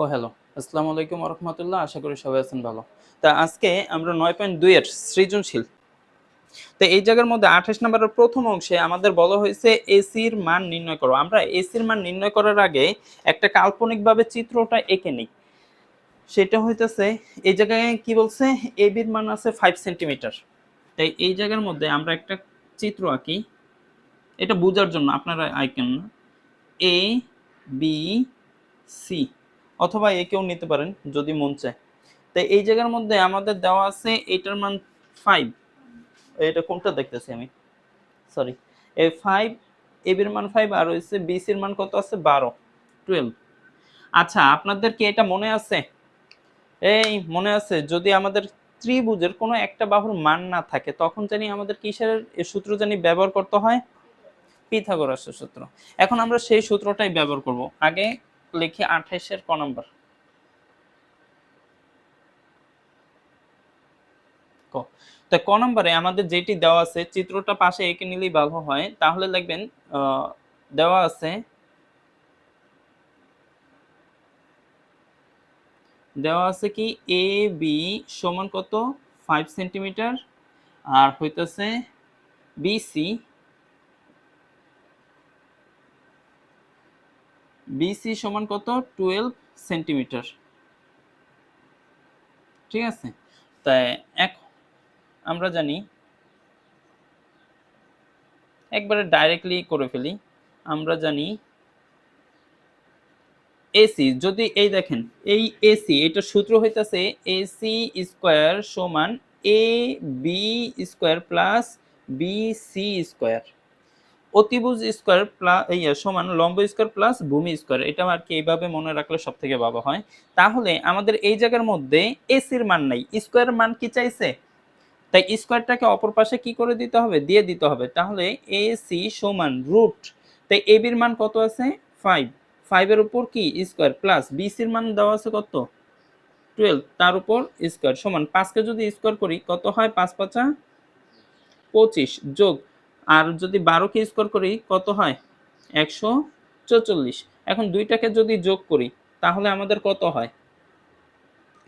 ও hello, আসসালামু আলাইকুম রহমতুল্লাহ আশা করি সবাই আছেন ভালো। তা আজকে আমরা নয় পয়েন্ট দুইয়ের সৃজনশীল। তো এই জায়গার মধ্যে আঠাশ নম্বরের প্রথম অংশে আমাদের বলা হয়েছে এসির মান নির্ণয় করো। আমরা এসির মান নির্ণয় করার আগে একটা কাল্পনিকভাবে চিত্রটা এঁকে নিই। সেটা হইতেছে, এই জায়গায় কি বলছে? এবির মান আছে ফাইভ সেন্টিমিটার তাই এই জায়গার মধ্যে আমরা একটা চিত্র আঁকি। এটা বোঝার জন্য আপনারা আঁকেন না। এ বি সি অথবা এ কেউ নিতে পারেন যদি মন চায়। তো এই জায়গার মধ্যে আমাদের দেওয়া আছে এটার মান ফাইভ এটা কোনটা দেখতেছি আমি? সরি এই ফাইভ এবির মান ফাইভ আর হচ্ছে বিসির মান কত আছে? বারো। টুয়েলভ আচ্ছা আপনাদের কি এটা মনে আছে? এই মনে আছে, যদি আমাদের ত্রিভুজের কোনো একটা বাহুর মান না থাকে, তখন জানি আমাদের কিসের সূত্র জানি ব্যবহার করতে হয়? পিথাগোরাসের সূত্র। এখন আমরা সেই সূত্রটাই ব্যবহার করব। আগে লিখি আঠাইশের ক নম্বর। তো ক নম্বরে আমাদের যেটি দেওয়া আছে, চিত্রটা পাশে এঁকে নিলেই ভালো হয়। তাহলে লিখবেন দেওয়া আছে দেওয়া আছে কি এ, বি সমান কত? ফাইভ সেন্টিমিটার আর হইতেছে বিসি বিসি সমান কত? টুয়েলভ সেন্টিমিটার ঠিক আছে? তাই এক আমরা জানি, একবারে ডাইরেক্টলি করে ফেলি। আমরা জানি এসি যদি এই দেখেন, এই এসি এটা সূত্র হইতাছে এসি স্কোয়ার সমান A B square plus B C square অতিভুজ স্কোয়ার প্লাস ইয়া, সমান লম্ব স্কোয়ার প্লাস ভূমি স্কোয়ার। এটা আর কি এইভাবে মনে রাখলে সব থেকে ভালো হয়। তাহলে আমাদের এই জায়গার মধ্যে এসির মান নাই। স্কোয়ার মান কি চাইছে? তাই স্কোয়ারটাকে অপর পাশে কি করে দিতে হবে? দিয়ে দিতে হবে। তাহলে এ সি সমান রুট। তাই এ বির মান কত আছে? ফাইভ। ফাইভের উপর কি? Square plus. বি বিসির মান দেওয়া আছে কত? টুয়েলভ। তার উপর স্কোয়ার সমান। পাঁচকে যদি স্কোয়ার করি, কত হয়? পাঁচ পাঁচা পঁচিশ। যোগ আর যদি বারোকে স্কোয়ার করি, কত হয়? একশো চৌচল্লিশ। এখন দুইটাকে যদি যোগ করি, তাহলে আমাদের কত হয়?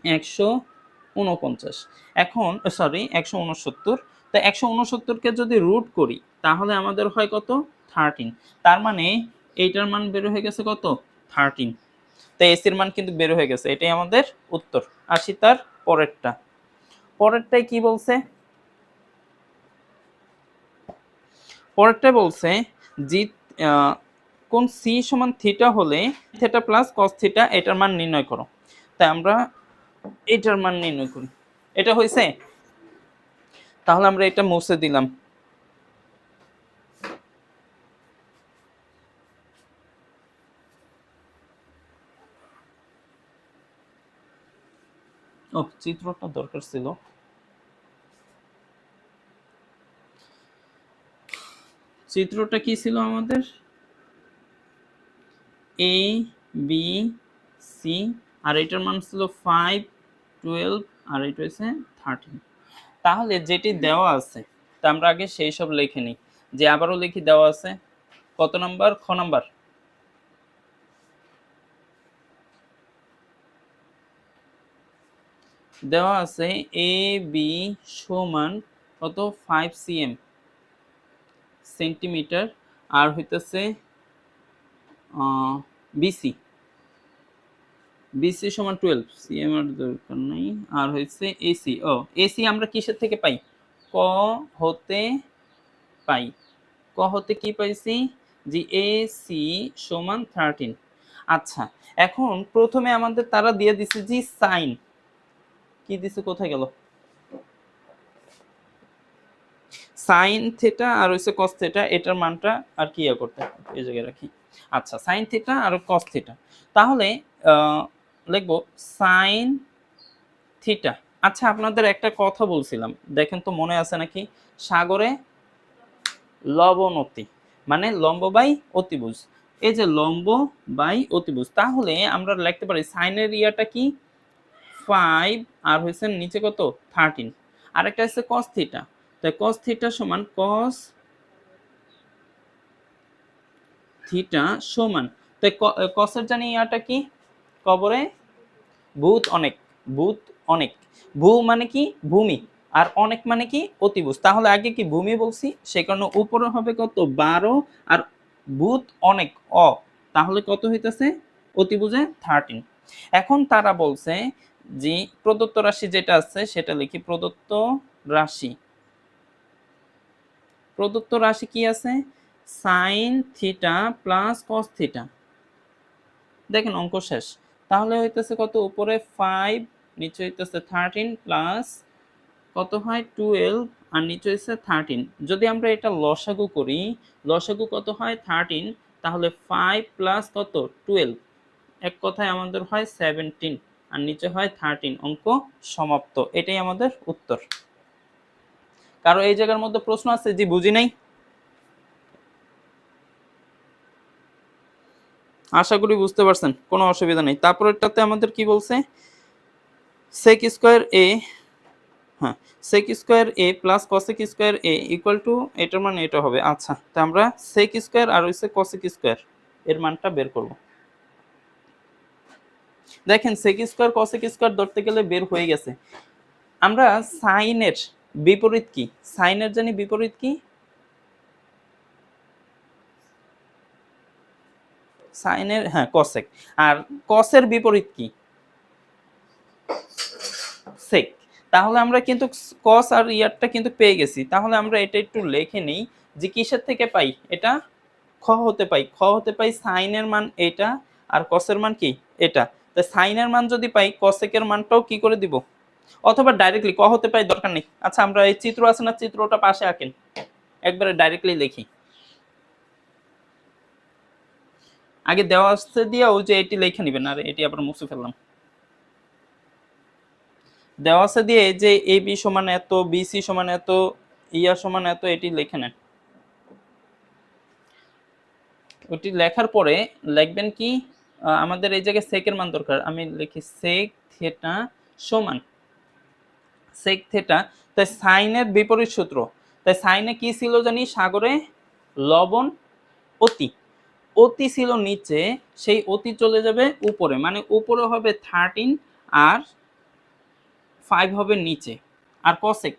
একশো উনপঞ্চাশ। এখন সরি একশো উনসত্তর। তো একশো উনসত্তরকে যদি রুট করি, তাহলে আমাদের হয় কত? থার্টিন তার মানে এইটার মান বের হয়ে গেছে কত? থার্টিন তো এসির মান কিন্তু বের হয়ে গেছে। এটাই আমাদের উত্তর। আসি তার পরেরটা। পরেরটাই কি বলছে? পরেরটা বলছে, জি কোন সি সমান থিটা হলে থিটা প্লাস কস থিটা এটার মান নির্ণয় করো। তাই আমরা এটার মান নির্ণয় করি। এটা হয়েছে? তাহলে আমরা এটা মুছে দিলাম। ও চিত্রটা দরকার ছিল। চিত্রটা কি ছিল আমাদের? এ বি সি আর এটার মান ছিল ফাইভ টুয়েলভ আর এটা হচ্ছে থার্টিন তাহলে যেটি দেওয়া আছে, তা আমরা আগে সেই সব লিখে নিই। যে আবারও লিখি, দেওয়া আছে কত নাম্বার? খ নাম্বার। দেওয়া আছে এ বি সমান কত? ফাইভ সিএম সেন্টিমিটার আর হইতেছে বিসি। বিসি সমান টুয়েলভ সিএম এর দরকার নাই। আর হয়েছে এসি ও এসি আমরা কিসের থেকে পাই? ক হতে পাই। ক হতে কি পাইছি? যে এসি সমান থার্টিন আচ্ছা এখন প্রথমে আমাদের তারা দিয়ে দিছে যে সাইন কি দিছে? কোথায় গেল? সাইন থিটা আর হচ্ছে কস থিটা এটার মানটা আর কি ইয়ে করতে হবে? এই জায়গায় রাখি। আচ্ছা সাইন থিটা আর কস থিটা তাহলে লিখব সাইন থিটা আচ্ছা আপনাদের একটা কথা বলছিলাম। দেখেন তো মনে আছে নাকি? সাগরে লবণতি মানে লম্ব বাই অতিভুজ। এই যে লম্ব বাই অতিভুজ, তাহলে আমরা লিখতে পারি সাইনের ইয়াটা কি? ফাইভ আর হয়েছে নিচে কত? থার্টিন আর একটা হচ্ছে কস থিটা তাই কস থিটা সমান কস থিটা সমান। তাই কসের জানি ইয়াটা কি? কবরে? ভূত অনেক ভূত অনেক। ভূ মানে কি? ভূমি। আর অনেক মানে কি? অতিভুজ। তাহলে আগে কি ভূমি বলছি? সে কারণে উপরে হবে কত? বারো। আর ভূত অনেক, অ। তাহলে কত হইতেছে? অতিভুজে থার্টিন এখন তারা বলছে যে প্রদত্ত রাশি যেটা আছে, সেটা লিখি প্রদত্ত রাশি। প্রদত্ত রাশি কি আছে? Sine, theta, plus cos theta. দেখেন অঙ্ক শেষ। তাহলে হইতেছে কত? উপরে ফাইভ নিচে হইতেছে থার্টিন প্লাস কত হয়? টুয়েলভ আর নিচে হচ্ছে থার্টিন যদি আমরা এটা লসাগু করি, লসাগু কত হয়? থার্টিন তাহলে ফাইভ প্লাস কত? টুয়েলভ এক কথায় আমাদের হয় সেভেন্টিন আর নিচে হয় থার্টিন অঙ্ক সমাপ্ত। এটাই আমাদের উত্তর। কারও এই জায়গার মধ্যে প্রশ্ন আছে? জি, বুঝি নাই। আশা করি বুঝতে পারছেন, কোনো অসুবিধা নেই। তারপরেরটাতে আমাদের কি বলছে? সেক স্কোয়ার এ হ্যাঁ sec square A plus cosec square A equal to এটার মানে এটা হবে। আচ্ছা তো আমরা সেক স্কোয়ার আর হচ্ছে কসেক স্কোয়ার এর মানটা বের করব। দেখেন সেক স্কোয়ার কসেক স্কোয়ার ধরতে গেলে বের হয়ে গেছে। আমরা সাইনের বিপরীত কি? সাইনের জানি বিপরীত কি? সাইনের হ্যাঁ কসেক আর কসের বিপরীত কি? সেক তাহলে আমরা কিন্তু কস আর ইয়ারটা কিন্তু পেয়ে গেছি। তাহলে আমরা এটা একটু লিখে নিই যে কিসের থেকে পাই? এটা খ হতে পাই। খ হতে পাই সাইনের মান এটা আর কসের মান কি? এটা। তো সাইনের মান যদি পাই কসেকের মানটাও কি করে দিব? অথবা ডাইরেক্টলি ক হতে পাই দরকার নেই। আচ্ছা আমরা এই চিত্র আছে না, চিত্রটা পাশে আঁকেন। একবারে ডাইরেক্টলি লিখি। আগে দেওয়া আসতে দিয়ে ওই যে এটি লিখে নেবেন, আর এটি আবার মুছে ফেললাম। দেওয়া আছে দিয়ে যে এ বি সমান এত বিসি সমান এত ইয়া সমান এত, এটি লিখে নেন। ওটি লেখার পরে লিখবেন কি? আমাদের এই জায়গায় সেকের মান দরকার। আমি লিখি সেক থেটা সমান। সেক থেটা তাই সাইনের বিপরীত সূত্র। তাই সাইনে কি ছিল জানি? সাগরে লবণ অতি। অতি ছিল নিচে, সেই অতি চলে যাবে উপরে। মানে উপরে হবে থার্টিন আর ফাইভ হবে নিচে। আর কসেক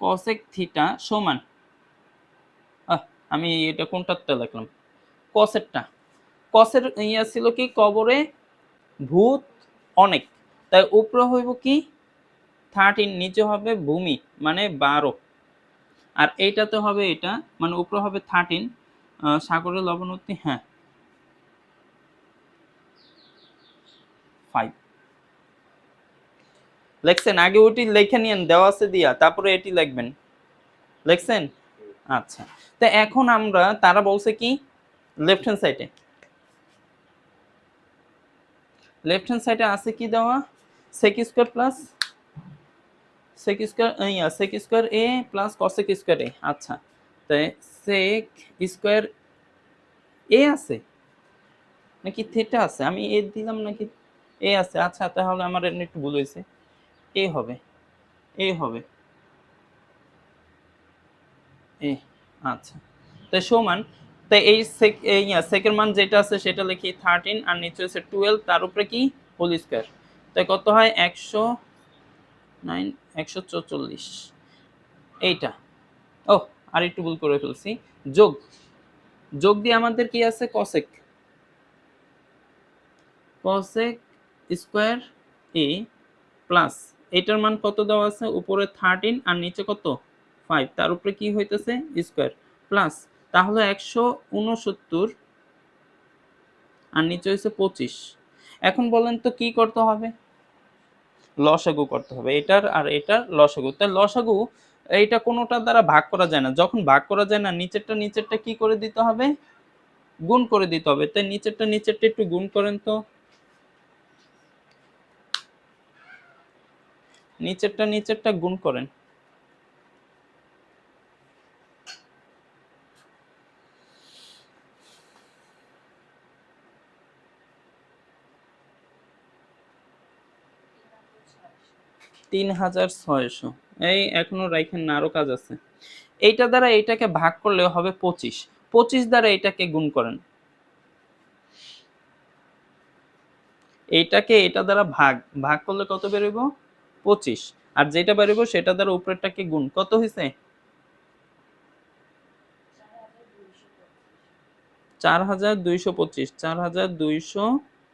কসেক থিটা সমান আমি এটা কোনটাতে লিখলাম? কসেরটা কসের ইয়া ছিল কি? কবরে ভূত অনেক। তাই উপরে হইব কি? থার্টিন নিচে হবে ভূমি মানে বারো। আর এইটাতে হবে এটা মানে উপরে হবে থার্টিন সাগরের হ্যাঁ। লেখছেন, আগে ওটি লেখে নিয়েন, দেওয়া আছে দিয়া, তারপরে এটি লিখবেন। লেখছেন? আচ্ছা। তো এখন আমরা, তারা বলছে কি? লেফট হ্যান্ড সাইডে লেফট হ্যান্ড সাইডে আছে কি দেওয়া? Sec square plus sec square yeah sec square A plus cosec square A আচ্ছা। তাই সেক স্কোয়ার এ আছে? নাকি থিটা আছে? আমি এ দিলাম নাকি এ আছে? আচ্ছা তাহলে আমার একটু ভুল হয়েছে। এ হবে। এ হবে। এ আচ্ছা। তাই সমান তাই এই সেক ইয়া সেকের মান যেটা আছে সেটা লিখি থার্টিন আর নিচে হচ্ছে টুয়েলভ তার উপরে কি? হোল স্কোয়ার তাই কত হয়? একশো নাইন একশো চৌচল্লিশ। এইটা। ও আর একটু ভুল করে ফেলছি। যোগ। যোগ দিয়ে আমাদের কি আছে? Cosec cosec square A plus এটার মান কত দেওয়া আছে? উপরে থার্টিন আর নিচে কত? ফাইভ তার উপরে কি হইতেছে? স্কোয়ার প্লাস তাহলে একশো উনসত্তর আর নিচে হয়েছে পঁচিশ। এখন বলেন তো কি করতে হবে? লসাগু করতে হবে। এটার আর এটার লসাগু। তাই লসাগু এইটা কোনোটা দ্বারা ভাগ করা যায় না। যখন ভাগ করা যায় না, নিচেরটা নিচেরটা কি করে দিতে হবে? গুণ করে দিতে হবে। তাই নিচেরটা নিচেরটা একটু গুণ করেন তো। নিচেরটা নিচেরটা গুণ করেন। তিন হাজার ছয়শো। এই এখনও রাইখেন না, আরও কাজ আছে। এইটা দ্বারা এইটাকে ভাগ করলে হবে পঁচিশ। পঁচিশ দ্বারা এটাকে গুণ করেন। এইটাকে এটা দ্বারা ভাগ। ভাগ করলে কত বেরোবো পঁচিশ। আর যেটা বেরোবো সেটা দ্বারা উপরেরটাকে গুণ। কত হয়েছে চার হাজার দুইশো পঁচিশ। চার হাজার দুইশো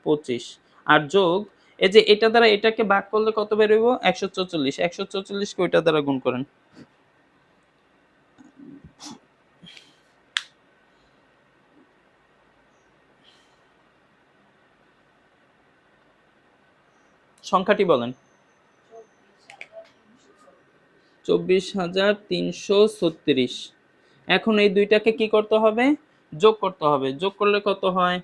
পঁচিশ। আর যোগ এই যে এটা দ্বারা এটাকে ভাগ করলে কত বেরোবো একশো চৌচল্লিশ। একশো চৌচল্লিশকে ওইটা দ্বারা গুণ করেন। সংখ্যাটি বলেন। চব্বিশ হাজার তিনশো ছত্রিশ। এখন এই দুইটাকে কি করতে হবে? যোগ করতে হবে। যোগ করলে কত হয়?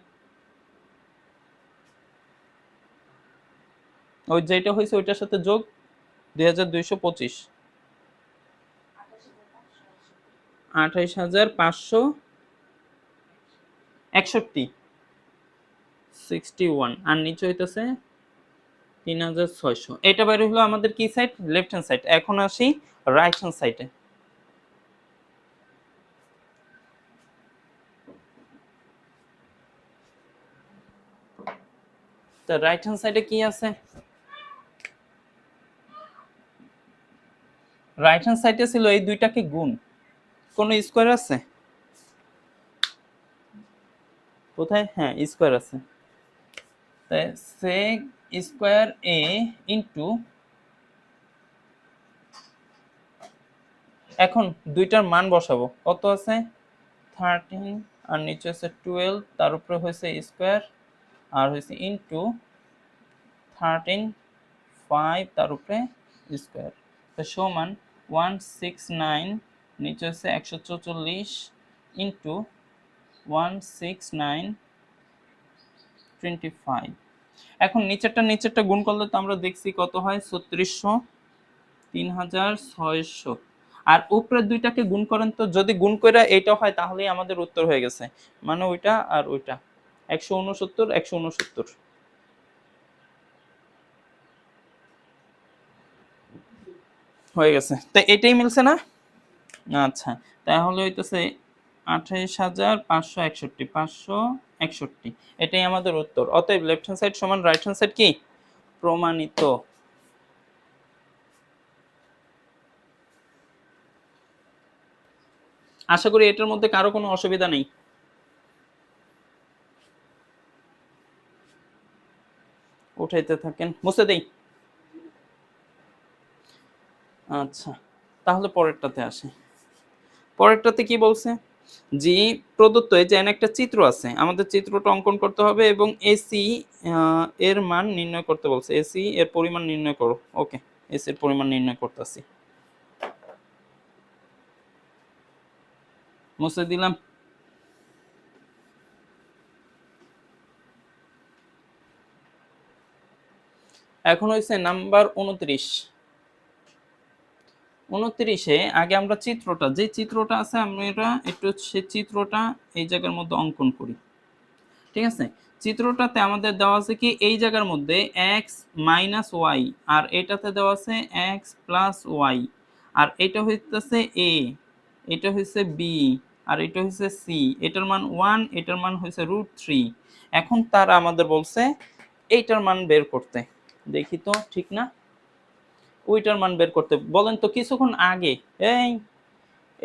ওই যেটা হয়েছে ওইটার সাথে যোগ দুই হাজার দুইশো পঁচিশ। আঠাইশ হাজার পাঁচশো একষট্টি। Sixty one. আর নিচে হইতেছে তিন হাজার ছয়শো। এটা বাইরে হলো আমাদের কি সাইড লেফট হ্যান্ড সাইড এখন আসি রাইট হ্যান্ড সাইডে তো রাইট হ্যান্ড সাইডে কি আছে? রাইট হ্যান্ড সাইডে ছিল এই দুইটাকে গুণ? কোনো স্কোয়ার আছে? কোথায়? হ্যাঁ স্কোয়ার আছে। তাই sec স্কোয়ার এ ইন্টু এখন দুইটার মান বসাবো। কত আছে? থার্টিন আর নিচে আছে টুয়েলভ তার উপরে হয়েছে স্কোয়ার আর হয়েছে ইন্টু থার্টিন ফাইভ তার উপরে স্কোয়ার সমান ওয়ান সিক্স নাইন নিচে হচ্ছে একশো চৌচল্লিশ into one six nine twenty five এখন নিচেরটা নিচেরটা গুণ করলে তো আমরা দেখছি কত হয়? ছত্রিশশো তিন হাজার ছয়শো। আর উপরের দুইটাকে গুণ করেন তো, যদি গুণ করে এইটা হয়, তাহলেই আমাদের উত্তর হয়ে গেছে। মানে ওইটা আর ওইটা। একশো উনসত্তর একশো উনসত্তর। হয়ে গেছে। তো এটাই মিলছে না? আচ্ছা তাহলে হইতেছে আঠাইশ হাজার পাঁচশো একষট্টি পাঁচশো একষট্টি। এটাই আমাদের উত্তর। অতএব লেফট হ্যান্ড সাইড সমান রাইট হ্যান্ড সাইড কি? প্রমাণিত। আশা করি এটার মধ্যে কারও কোনো অসুবিধা নেই। উঠাইতে থাকেন। মুছে দেই। আচ্ছা তাহলে পরেরটাতে আসি। পরেরটাতে কি বলছে? জি, প্রদত্ত এই যে একটা চিত্র আছে, আমাদের চিত্রটা অঙ্কন করতে হবে এবং এসি এর মান নির্ণয় করতে বলছে। এসি এর পরিমাণ নির্ণয় করো। ওকে, এসি এর পরিমাণ নির্ণয় করতেছি। মুছে দিলাম। এখন হয়েছে নাম্বার উনত্রিশ। উনত্রিশে আগে আমরা চিত্রটা, যে চিত্রটা আছে আমরা একটু সে চিত্রটা এই জায়গার মধ্যে অঙ্কন করি। ঠিক আছে? চিত্রটাতে আমাদের দেওয়া আছে কি, এই জায়গার মধ্যে এক্স মাইনাস ওয়াই আর এটাতে দেওয়া আছে এক্স প্লাস ওয়াই আর এটা হইতেছে এ এটা হচ্ছে বি আর এটা হচ্ছে সি এটার মান ওয়ান এটার মান হয়েছে রুট থ্রি এখন তারা আমাদের বলছে, এইটার মান বের করতে। দেখি তো, ঠিক না? ওইটার মান বের করতে, বলেন তো কিছুক্ষণ আগে, এই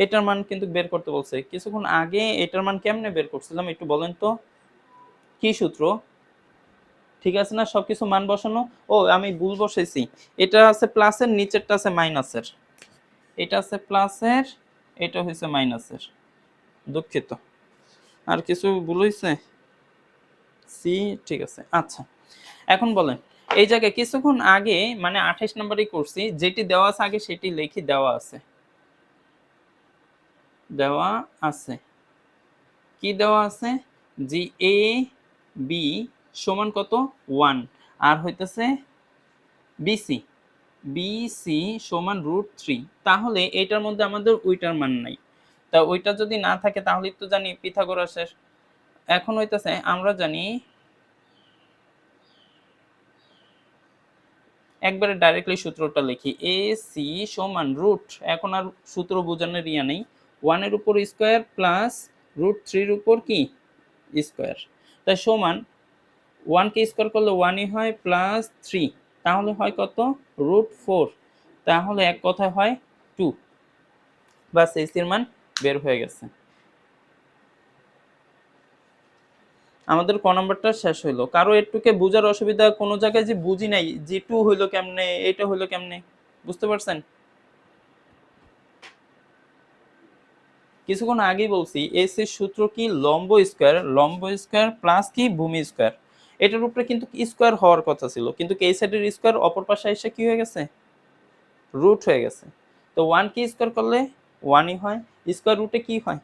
এটার মান কিন্তু বের করতে বলছে, কিছুক্ষণ আগে এটার মান কেমনে বের করছিলাম একটু বলেন তো, কি সূত্র? ঠিক আছে না? সবকিছু মান বসানো, ও আমি ভুল বসাইছি এটা আছে প্লাসের নিচেরটা আছে মাইনাসের এটা আছে প্লাসের এটা হয়েছে মাইনাসের দুঃখিত, আর কিছু ভুল হয়েছে? সি ঠিক আছে আচ্ছা এখন বলেন এই জায়গায় কিছুক্ষণ আগে মানে আঠাইশ নম্বরই করছি, যেটি দেওয়া আছে আগে সেটি লিখি দেওয়া আছে। দেওয়া আছে। কি দেওয়া আছে? জি, এ, বি সমান কত? ওয়ান। আর হইতেছে বিসি। বিসি সমান রুট থ্রি। তাহলে এটার মধ্যে আমাদের ওইটার মান নাই। তা ওইটা যদি না থাকে, তাহলে তো জানি পিথাগোরাসের। এখন হইতেছে, আমরা জানি একবারে ডাইরেক্টলি সূত্রটা লিখি। এ সি সমান রুট এখন আর সূত্র বোঝানোর ইয়া নেই। ওয়ানের উপর স্কোয়ার প্লাস রুট থ্রির উপর কি? স্কোয়ার তাই সমান ওয়ানকে স্কোয়ার করলে ওয়ানই হয় প্লাস থ্রি তাহলে হয় কত? রুট ফোর তাহলে এক কথায় হয় টু বাস এসির মান বের হয়ে গেছে। আমাদের ক নাম্বারটা শেষ হইল। কারও একটুকে বুঝার অসুবিধা কোনো জায়গায় যে বুঝি নাই জি টু হইল কেমনে এটা হইল কেমনে, বুঝতে পারছেন? কিছুক্ষণ আগেই বলছি এস এর সূত্র কি লম্ব স্কোয়ার? লম্ব স্কোয়ার প্লাস কি ভূমি স্কোয়ার? এটার উপরে কিন্তু স্কোয়ার হওয়ার কথা ছিল, কিন্তু এই সাইডের স্কোয়ার অপর পাশে এসে কি হয়ে গেছে? রুট হয়ে গেছে। তো ওয়ান কি স্কোয়ার করলে? ওয়ানই হয়। স্কোয়ার রুটে কি হয়?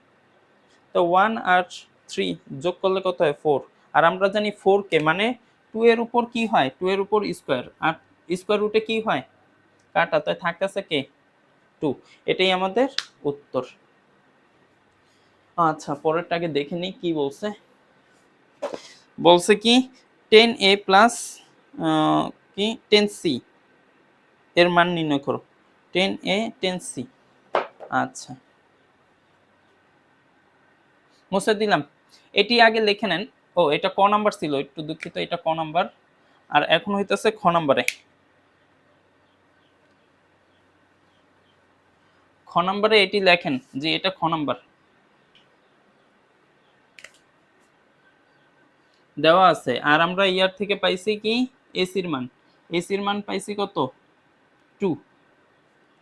তো ওয়ান আর থ্রি যোগ করলে কত হয়? ফোর আর আমরা জানি ফোর কে মানে টু এর উপর কি হয়? টু এর উপর স্কোয়ার আর স্কোয়ার রুটে কি হয়? কাটা। তো থাকতেছে কে? টু এটাই আমাদের উত্তর। আচ্ছা পরেরটাকে দেখে নিই কি বলছে। বলছে কি টেন এ প্লাস কি? টেন সি এর মান নির্ণয় করো। টেন এ টেন সি আচ্ছা। মুছে দিলাম। এটি আগে লিখে নেন। ও, এটা ক নাম্বার ছিল, একটু দুঃখিত, এটা ক নাম্বার। আর এখন হইতেছে খ নাম্বারে। খ নাম্বারে এটি লেখেন যে এটা খ নাম্বার। দেওয়া আছে। আর আমরা ইয়ার থেকে পাইছি কি? এসির মান। এসির মান পাইছি কত? টু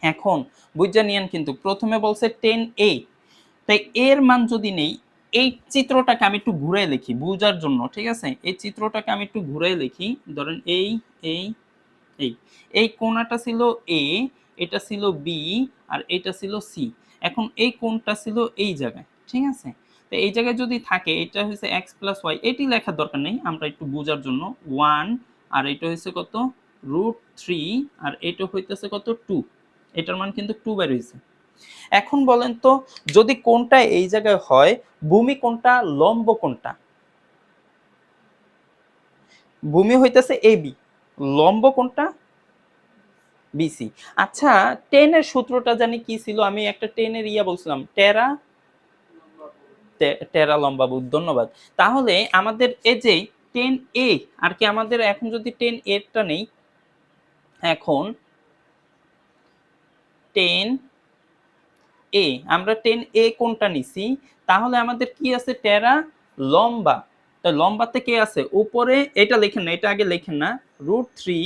এখন বুঝা নিয়েন কিন্তু, প্রথমে বলছে টেন এ তাই এর মান যদি নেই এই চিত্রটাকে আমি একটু ঘুরে লিখি বুঝার জন্য, ঠিক আছে? এই চিত্রটাকে আমি একটু ঘুরে লিখি, ধরেন এই এই এই এই কোণাটা ছিল এ, এটা ছিল বি আর এটা ছিল সি। এখন এই কোণটা ছিল এই জায়গায়, ঠিক আছে? তো এই জায়গায় যদি থাকে, এটা হচ্ছে এক্স প্লাস ওয়াই এটি লেখার দরকার নেই, আমরা একটু বোঝার জন্য। ওয়ান আর এটা হচ্ছে কত? রুট থ্রি আর এটা হইতেছে কত? টু এটার মান কিন্তু টু বের হয়েছে এখন বলেন তো, যদি কোনটা এই জায়গায় হয়, ভূমি কোনটা, লম্ব কোনটা? ভূমি হইতেছে এ, বি। লম্ব কোনটা? বিসি আচ্ছা টেনের সূত্রটা জানি কি ছিল? আমি একটা টেনের ইয়া বলছিলাম, টেরা? টেরা লম্বা বুধ ধন্যবাদ। তাহলে আমাদের এই যে টেন এ, আর কি আমাদের এখন যদি টেন এরটা নেই, এখন টেন এ আমরা টেন এ কোনটা নিছি? তাহলে আমাদের কি আছে? টেরা লম্বা। তো লম্বাতে কে আছে? উপরে, এটা লেখেন না, এটা আগে লেখেন না। রুট থ্রি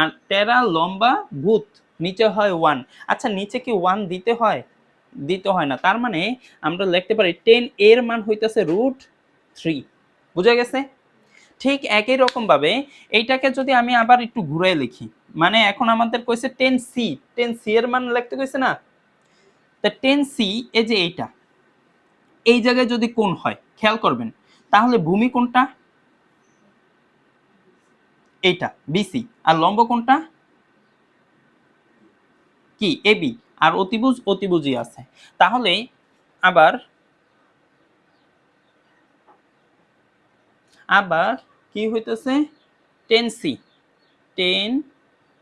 আর টেরা লম্বা ভূত, নিচে হয় ওয়ান আচ্ছা নিচে কি ওয়ান দিতে হয়? দিতে হয় না। তার মানে আমরা লিখতে পারি টেন এর মান হইতেছে রুট থ্রি বুঝা গেছে? ঠিক একই রকম ভাবে এইটাকে যদি আমি আবার একটু ঘুরে লিখি। মানে এখন আমাদের কইছে টেন সি টেন সি এর মান লিখতে কইছে না? তা টেন সি এই যে এইটা, এই জায়গায় যদি কোন হয়, খেয়াল করবেন, তাহলে ভূমি কোনটা এইটা বিসি আর লম্ব কোনটা কি? এবি আর অতিভুজ, অতিভুজই আছে। তাহলে আবার আবার কি হইতেছে? টেন সি টেন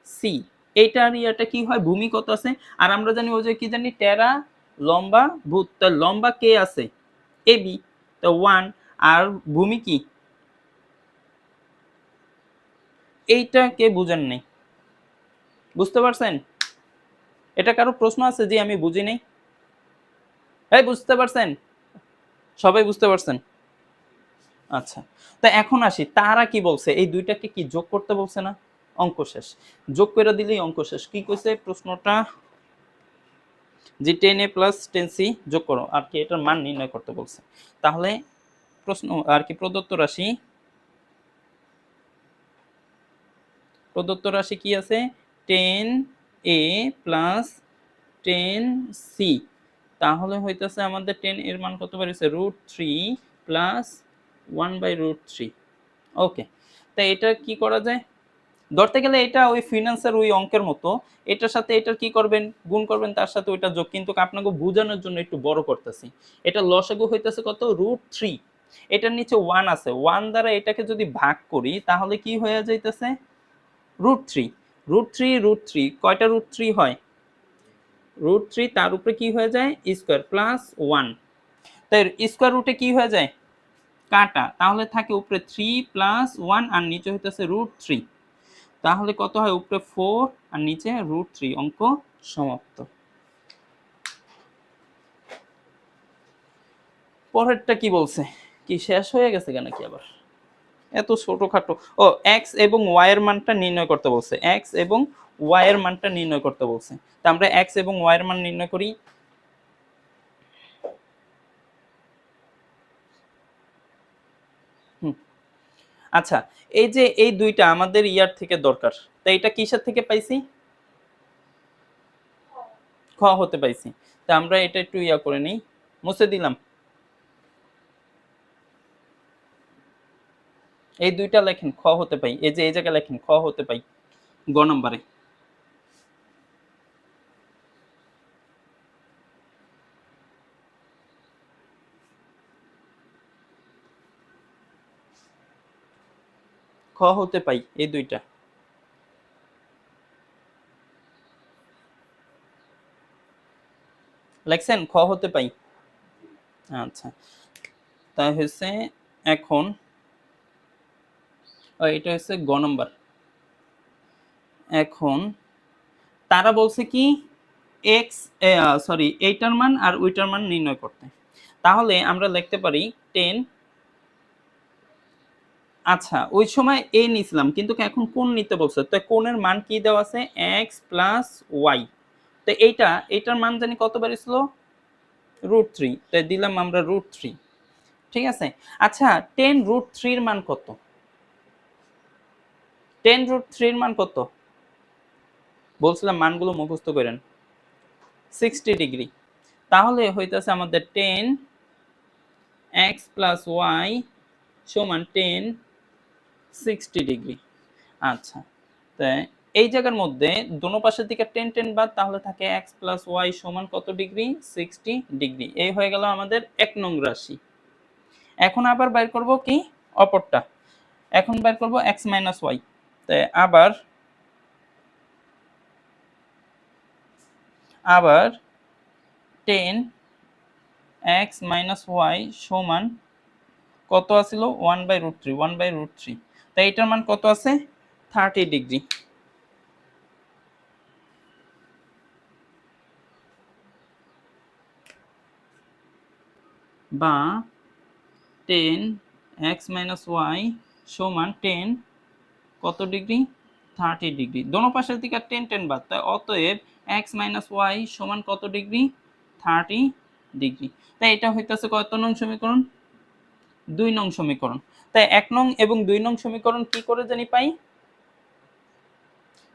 সি এইটার ইয়াটা কি হয়? ভূমি কত আছে। আর আমরা জানি ওই যে কি জানি? টেরা, লম্বা, ভূত। লম্বা কে আছে? এ, বি। তো ওয়ান। আর ভূমি কি? এইটা কে বুঝেন নাই। বুঝতে পারছেন? এটা কারও প্রশ্ন আছে যে আমি বুঝি নাই? এই, বুঝতে পারছেন? সবাই বুঝতে পারছেন? আচ্ছা। তা এখন আসি। তারা কি বলছে? এই দুইটাকে কি যোগ করতে বলছে না? অঙ্ক শেষ। যোগ করে দিলেই অঙ্ক শেষ। কি কইছে? প্রশ্নটা যে tan A plus tan C যোগ করো, আর কি এটার মান নির্ণয় করতে বলছে। তাহলে প্রশ্ন, আর কি প্রদত্ত রাশি? প্রদত্ত রাশি কি আছে? Tan A plus tan C তাহলে হইতেছে আমাদের টেন এর মান কত বেরিয়েছে root three plus one by root three okay তা এটা কি করা যায়? ধরতে গেলে এটা ওই ফিনান্সের ওই অঙ্কের মতো। এটার সাথে এটার কি করবেন, গুণ করবেন, তার সাথে ওইটা যোগ। কিন্তু আপনাকে বোঝানোর জন্য একটু বড় করতেছি। এটা লসাগু হইতেছে কত? রুট থ্রি এটার নিচে ওয়ান আছে। ওয়ান দ্বারা এটাকে যদি ভাগ করি, তাহলে কি হয়ে যাইতেছে? Root three root three root three কয়টা রুট থ্রি হয়? রুট থ্রি তার উপরে কি হয়ে যায়? স্কোয়ার প্লাস ওয়ান তাই স্কোয়ার রুটে কি হয়ে যায়? কাটা। তাহলে থাকে উপরে থ্রি প্লাস ওয়ান আর নিচে হইতেছে রুট থ্রি তাহলে কত হয়? উপরে ফোর আর নিচে রুট থ্রি অঙ্ক সমাপ্ত। পরেরটা কি বলছে? কি শেষ হয়ে গেছে কেন কি আবার? এত ছোটখাটো। ও এক্স এবং ওয়াই এর মানটা নির্ণয় করতে বলছে। এক্স এবং ওয়াই এর মানটা নির্ণয় করতে বলছে। তা আমরা এক্স এবং ওয়াই এর মান নির্ণয় করি। আচ্ছা এই যে এই দুইটা আমাদের ইয়ার থেকে দরকার, তা এটা কিসের থেকে পাইছি? খ হতে পাইছি, তা আমরা এটা একটু ইয়া করে নিই, মুছে দিলাম। এই দুইটা লেখেন, খ হতে পাই, এই যে এই জায়গায় লেখেন, খ হতে পাই, গ নম্বরে। হতে পাই, এই দুইটা। লেখছেন, খ হতে পাই। আচ্ছা। তাই হচ্ছে এখন এটা হচ্ছে গ নম্বর। এখন, তারা বলছে কি এক্স সরি এইটার মান আর ওইটার মান নির্ণয় করতে। তাহলে আমরা লিখতে পারি টেন আচ্ছা ওই সময় এ নিছিলাম, কিন্তু এখন কোন নিতে বলছে? তো কোণের মান কি দেওয়া আছে? এক্স প্লাস ওয়াই তো এইটা, এইটার মান জানি কত বেরিয়েছিল রুট থ্রি তাই দিলাম আমরা রুট থ্রি ঠিক আছে? আচ্ছা টেন রুট থ্রির মান কত? টেন রুট থ্রির মান কত? বলছিলাম মানগুলো মুখস্থ করেন। সিক্সটি ডিগ্রি তাহলে হইতেছে আমাদের টেন এক্স প্লাস ওয়াই সমান টেন সিক্সটি ডিগ্রি। আচ্ছা তাই এই জায়গার মধ্যে দোনো পাশের দিকে টেন টেন বাদ, তাহলে থাকে এক্স প্লাস ওয়াই সমান কত ডিগ্রি? Sixty degree. এই হয়ে গেল আমাদের এক নং রাশি। এখন আবার বের করব কি? অপরটা। এখন বের করব এক্স মাইনাস ওয়াই। তাই আবার আবার টেন এক্স মাইনাস ওয়াই সমান কত আছিল one by root three, one by root three. তাই এটার মান কত আছে? Thirty degree. বা টেন এক্স মাইনাস ওয়াই সমান টেন কত ডিগ্রি? Thirty degree. দোনো পাশের দিকে টেন টেন বাদ, তাই অতএব এক্স মাইনাস ওয়াই সমান কত ডিগ্রি? Thirty degree. তাই এটা হইতেছে কত নং সমীকরণ? দুই নং সমীকরণ। তাই এক নং এবং দুই নং সমীকরণ কি করে জানি পাই?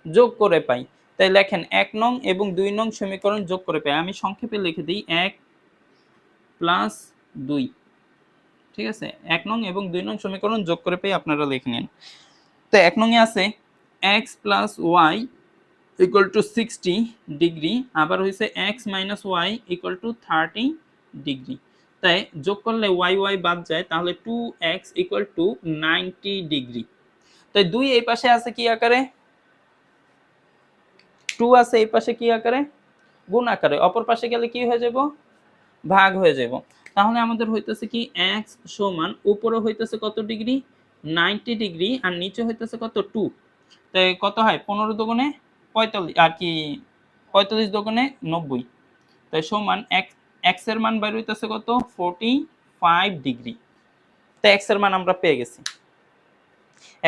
যোগ করে পাই। তাই লেখেন এক নং এবং দুই নং সমীকরণ যোগ করে পাই। আমি সংক্ষেপে লিখে দিই, এক প্লাস দুই। ঠিক আছে? এক নং এবং দুই নং সমীকরণ যোগ করে পেয়ে আপনারা লিখে নিন। তো এক নংয়ে আছে X plus Y equal to sixty degree আবার হয়েছে X minus Y equal to thirty degree তাই যোগ করলে ওয়াই ওয়াই বাদ যায়, তাহলে two X equal to ninety degree তাই দুই এই পাশে আছে কি আকারে? টু আছে এই পাশে কি আকারে? গুণ আকারে। অপর পাশে গেলে কি হয়ে যাব? ভাগ হয়ে যাব। তাহলে আমাদের হইতেছে কি এক্স সমান উপরে হইতেছে কত ডিগ্রি নাইনটি ডিগ্রি আর নিচে হইতেছে কত টু তাই কত হয়? পনেরো দোকানে পঁয়তাল্লিশ, আর কি পঁয়তাল্লিশ দোকানে নব্বই। তাই সমান এক্স এক্সের মান বাইর হইতেছে কত? ফোরটি ফাইভ ডিগ্রি তাই এক্সের মান আমরা পেয়ে গেছি।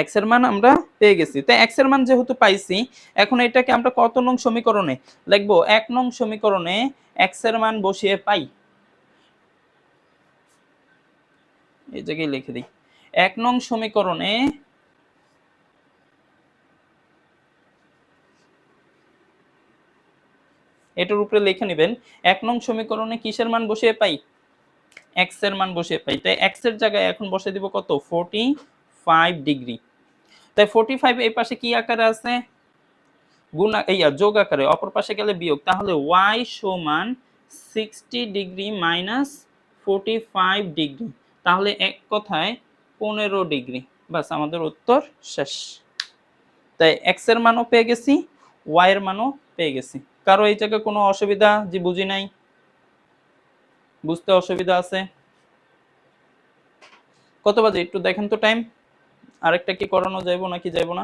এক্সের মান আমরা পেয়ে গেছি। তাই এক্সের মান যেহেতু পাইছি, এখন এটাকে আমরা কত নং সমীকরণে লিখব? এক নং সমীকরণে এক্সের মান বসিয়ে পাই। এই জায়গায় লিখে দিই। এক নং সমীকরণে এটার উপরে লিখে নেবেন, এক নং সমীকরণে কিসের মান বসিয়ে পাই? এক্সের মান বসিয়ে পাই। তাই এক্সের জায়গায় এখন বসে দিব কত? ফোরটি ফাইভ ডিগ্রি তাই ফোরটি ফাইভ এই পাশে কি আকারে আছে? গুণ এই যোগ আকারে, অপর পাশে গেলে বিয়োগ। তাহলে ওয়াই সমান sixty degree minus forty five degree তাহলে এক কথায় পনেরো ডিগ্রি বাস আমাদের উত্তর শেষ। তাই এক্সের মানও পেয়ে গেছি ওয়াই এর মানও পেয়ে গেছি। কারও এই জায়গায় কোনো অসুবিধা? যে বুঝি নাই। বুঝতে অসুবিধা আছে। কত বাজে? একটু দেখেন তো টাইম আরেকটা কি করানো যাইব নাকি যাইব না?